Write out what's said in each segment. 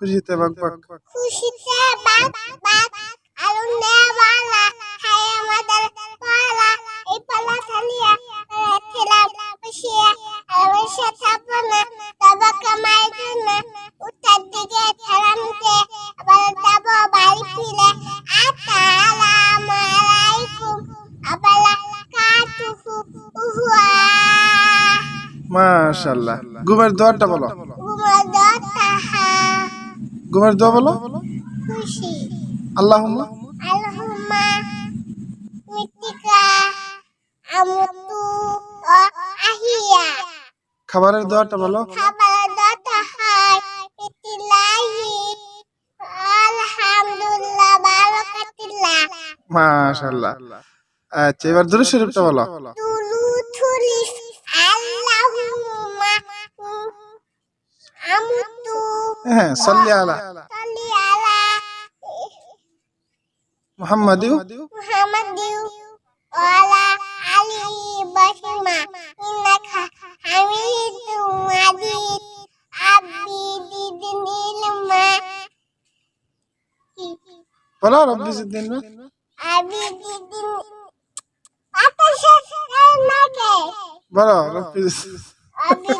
খুশিতে বক বক খুশিতে বাক বাক আনন্দে বালা হায় আমাদের পালা এই পালা চালিয়ে ছিলাম খুশিয়ে আমার সাথে না তবে কামাই না উত্তর দিকে ঠেলামতে আবার যাব বাড়ি ফিরে। আসসালামু আলাইকুম আবার মাশাআল্লাহ ঘুমের দোয়াটা বলো। ঘুমের দোয়া বলো। আল্লাহুম্মা। ahia খাবারের দোয়াটা বলো। খাবার দত ইতিলাহি আলহামদুলিল্লাহ বারাকাতুল্লাহ। মাশাআল্লাহ। আচ্ছা এবার দুরূদ শরীফটা বলো তুলু তুলিস আল্লাহুম্মা আমুতু হ্যাঁ সাল্লি আলা আলা মুহাম্মাদিউ wala ali basima innaka hamidum majid abdi didinil ma বলো রব্বি didin apa sih nake বলো রব্বি ma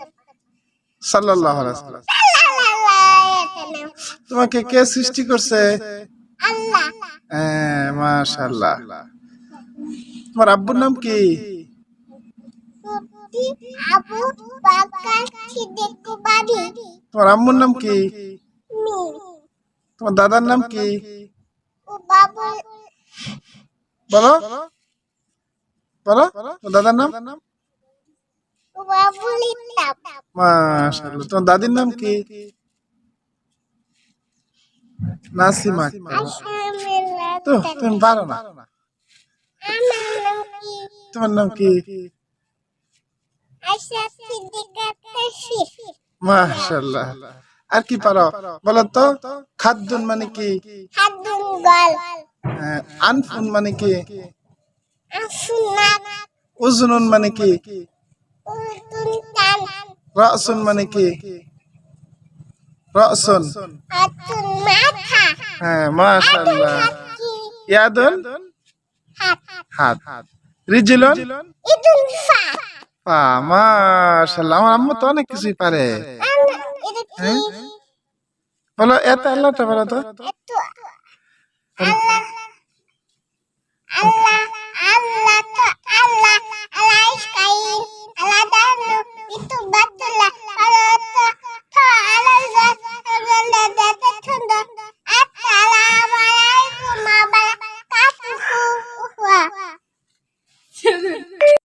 সাল্লাল্লাহু আলাইহি ওয়াসাল্লাম। তোমাকে কে সৃষ্টি করছে? Allah হ্যাঁ মাশাআল্লাহ। তোমার আব্বুর নাম কি? Bakar তোমার আম্মুর নাম কি? তোমার দাদার নাম কি? বলো। বলো। তোমার দাদার নাম? মাশাআল্লাহ। তোমার দাদির নাম কি? নাসিমা। তো তুমি পারো না। তোমার নাম কি? মাশাআল্লাহ। আর কি পারো? বলো তো খাদ্যুন মানে কি? Gol আনফুন মানে কি? Asunat উজনুন মানে কি? Utuntan রাসুন মানে কি রাসুন Atun Mata হ্যাঁ মাশাআল্লাহ Haki ইয়াদুন Hat হাত রিজুলুন Idun Fa পা মাশাআল্লাহ আমার আম্মু তো অনেক কিছুই পারে Anak Itu ki বলো এত আল্লাহটা বলো তো